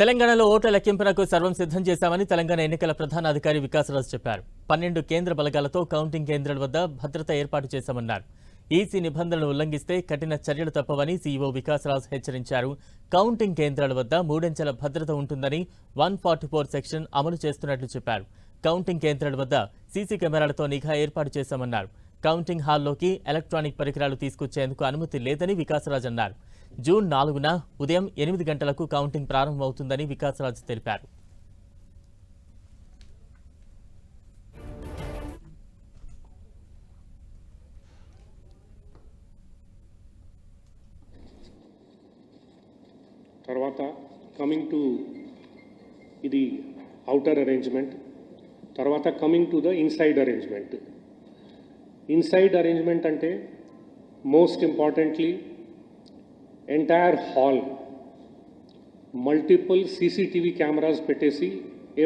తెలంగాణలో ఓట్ల లెక్కింపునకు సర్వం సిద్ధం చేశామని తెలంగాణ ఎన్నికల ప్రధాన అధికారి వికాసరాజు చెప్పారు. పన్నెండు కేంద్ర బలగాలతో కౌంటింగ్ కేంద్రాల వద్ద భద్రత ఏర్పాటు చేశామన్నారు. ఈసీ నిబంధనలు ఉల్లంఘిస్తే కఠిన చర్యలు తప్పవని సీఈఓ వికాసరాజు హెచ్చరించారు. కౌంటింగ్ కేంద్రాల వద్ద మూడంచెల భద్రత ఉంటుందని వన్ ఫార్టీ ఫోర్ సెక్షన్ అమలు చేస్తున్నట్లు చెప్పారు. కౌంటింగ్ కేంద్రాల వద్ద సీసీ కెమెరాలతో నిఘా ఏర్పాటు చేశామన్నారు. కౌంటింగ్ హాల్లోకి ఎలక్ట్రానిక్ పరికరాలు తీసుకొచ్చేందుకు అనుమతి లేదని వికాసరాజు అన్నారు. జూన్ నాలుగున ఉదయం ఎనిమిది గంటలకు కౌంటింగ్ ప్రారంభమవుతుందని వికాసరాజు తెలిపారు. తర్వాత కమింగ్ టు ఇది అవుటర్ అరేంజ్మెంట్ తర్వాత coming to the inside arrangement inside arrangement అంటే most importantly entire hall multiple CCTV cameras పెట్టేసి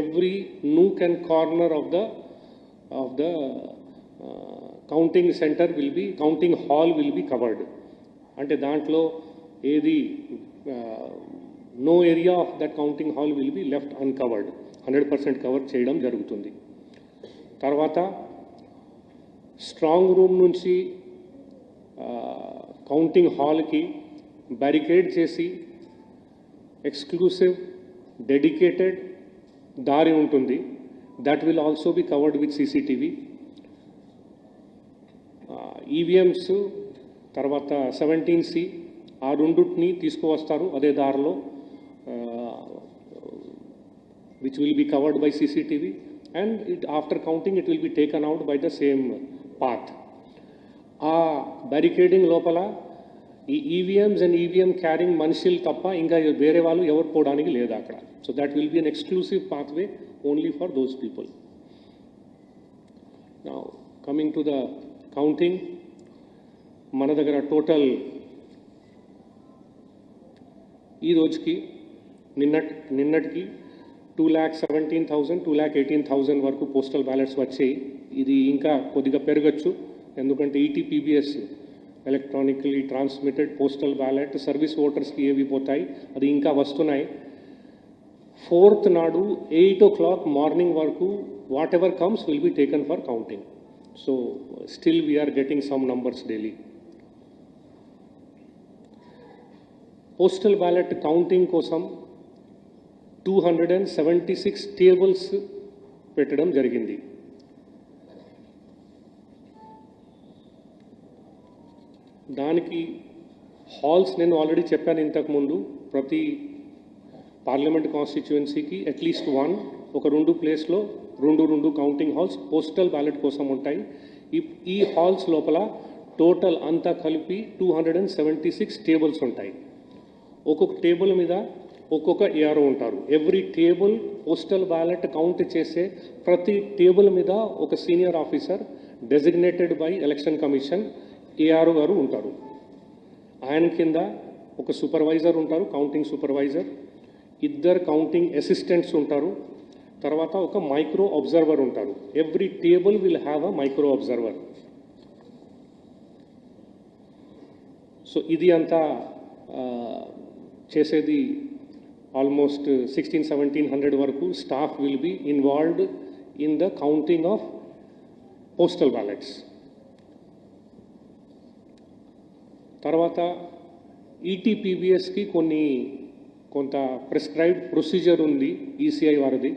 every nook and corner of the of the counting centre will be counting hall will be covered అంటే దాంట్లో ఏది no area of that counting hall will be left uncovered hundred percent cover చేయడం జరుగుతుంది. తర్వాత strong room నుంచి కౌంటింగ్ హాల్కి barricade చేసి ఎక్స్క్లూసివ్ డెడికేటెడ్ దారి ఉంటుంది. That will also be covered with CCTV EVMs తర్వాత సెవెంటీన్ సి ఆ రెండుటిని తీసుకువస్తారు అదే దారిలో. Which will be covered by CCTV and it after counting it will be taken out by the same path ఆ barricading లోపల ఈ ఈవీఎంస్ అండ్ ఈవీఎం క్యారింగ్ మనుషులు తప్ప ఇంకా వేరే వాళ్ళు ఎవరు పోవడానికి లేదు అక్కడ. So that will be an exclusive pathway only for those people నా కమింగ్ టు ద కౌంటింగ్ మన దగ్గర టోటల్ ఈ రోజుకి నిన్నట్ నిన్నటికి two lakh seventeen thousand two lakh eighteen thousand వరకు పోస్టల్ బ్యాలెట్స్ వచ్చాయి. ఇది ఇంకా కొద్దిగా పెరగచ్చు ఎందుకంటే ETPBS electronically transmitted postal ballot service ఓటర్స్కి ఏవి పోతాయి? అది ఇంకా వస్తున్నాయి. ఫోర్త్ నాడు ఎయిట్ ఓ క్లాక్ మార్నింగ్ వరకు whatever comes will be taken for counting so still we are getting some numbers daily postal ballot counting కోసం two hundred and seventy six tables పెట్టడం జరిగింది. దానికి హాల్స్ నేను ఆల్రెడీ చెప్పాను ఇంతకుముందు ప్రతి పార్లమెంట్ కాన్స్టిట్యుయెన్సీకి అట్లీస్ట్ వన్ ఒక రెండు ప్లేస్లో రెండు రెండు కౌంటింగ్ హాల్స్ పోస్టల్ బ్యాలెట్ కోసం ఉంటాయి. ఈ ఈ హాల్స్ లోపల టోటల్ అంతా కలిపి two hundred and seventy six tables ఉంటాయి. ఒక్కొక్క టేబుల్ మీద ఒక్కొక్క ఏఆర్ఓ ఉంటారు. Every table postal ballot count చేసే ప్రతి టేబుల్ మీద ఒక senior officer designated by election commission ARO గారు ఉంటారు. ఆయన కింద ఒక సూపర్వైజర్ ఉంటారు కౌంటింగ్ సూపర్వైజర్. ఇద్దరు కౌంటింగ్ అసిస్టెంట్స్ ఉంటారు. తర్వాత ఒక మైక్రో అబ్జర్వర్ ఉంటారు. Every table will have a micro observer. So ఇది అంతా చేసేది ఆల్మోస్ట్ సిక్స్టీన్ సెవెంటీన్ హండ్రెడ్ వరకు staff will be involved in the counting of postal ballots. తర్వాత ఈటీపీబీఎస్కి కొన్ని కొంత ప్రిస్క్రైబ్డ్ ప్రొసీజర్ ఉంది ఈసీఐ వారిది.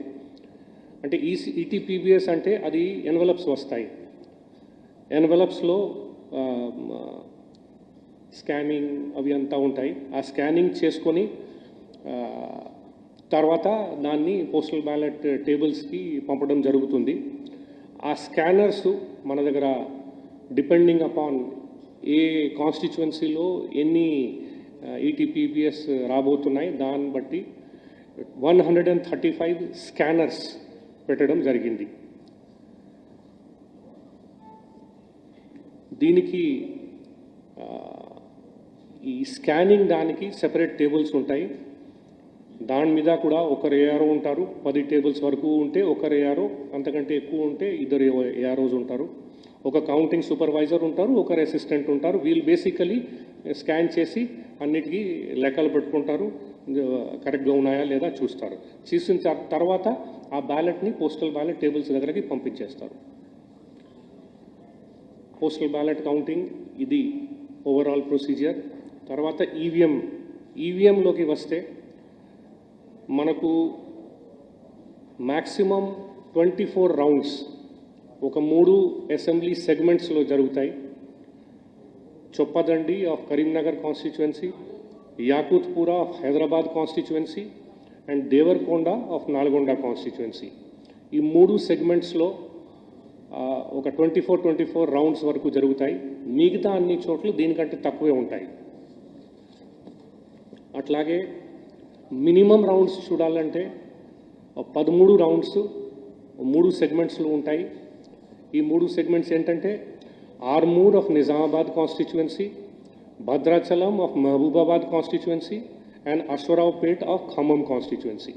అంటే ఈసీ ఈటీపీబీఎస్ అంటే అది ఎన్వలప్స్ వస్తాయి. ఎన్వలప్స్లో స్కానింగ్ అవి అంతా ఉంటాయి. ఆ స్కానింగ్ చేసుకొని తర్వాత దాన్ని పోస్టల్ బ్యాలెట్ టేబుల్స్కి పంపడం జరుగుతుంది. ఆ స్కానర్స్ మన దగ్గర డిపెండింగ్ అపాన్ ఏ కాన్స్టిట్యువెన్సీలో ఎన్ని ఈటీపీబీఎస్ రాబోతున్నాయి దాన్ని బట్టి one hundred and thirty five scanners పెట్టడం జరిగింది. దీనికి ఈ స్కానింగ్ దానికి సెపరేట్ టేబుల్స్ ఉంటాయి. దాని మీద కూడా ఒకరు ఏఆర్ఓ ఉంటారు పది టేబుల్స్ వరకు ఉంటే ఒకరు ఏఆర్ఓ అంతకంటే ఎక్కువ ఉంటే ఇద్దరు ఏఆర్ఓస్ ఉంటారు. ఒక కౌంటింగ్ సూపర్వైజర్ ఉంటారు ఒకరు అసిస్టెంట్ ఉంటారు. వీళ్ళు బేసికలీ స్కాన్ చేసి అన్నిటికీ లెక్కలు పెట్టుకుంటారు. కరెక్ట్గా ఉన్నాయా లేదా చూస్తారు. చూసిన తర్వాత ఆ బ్యాలెట్ని పోస్టల్ బ్యాలెట్ టేబుల్స్ దగ్గరకి పంపించేస్తారు. పోస్టల్ బ్యాలెట్ కౌంటింగ్ ఇది ఓవరాల్ ప్రొసీజర్ తర్వాత ఈవీఎం ఈవీఎంలోకి వస్తే మనకు మ్యాక్సిమం ట్వంటీ ఫోర్ రౌండ్స్ ఒక మూడు అసెంబ్లీ సెగ్మెంట్స్లో జరుగుతాయి. Choppadandi of Karimnagar constituency Yakutpura of Hyderabad constituency and Devarakonda of Nalgonda constituency ఈ మూడు సెగ్మెంట్స్లో ఒక twenty four twenty four rounds వరకు జరుగుతాయి. మిగతా అన్ని చోట్ల దీనికంటే తక్కువే ఉంటాయి. అట్లాగే మినిమం రౌండ్స్ చూడాలంటే పదమూడు రౌండ్స్ మూడు సెగ్మెంట్స్లో ఉంటాయి. ఈ మూడు సెగ్మెంట్స్ ఏంటంటే Armoor of Nizamabad constituency Bhadrachalam of Mahabubabad constituency and Ashwaraopet of Khammam constituency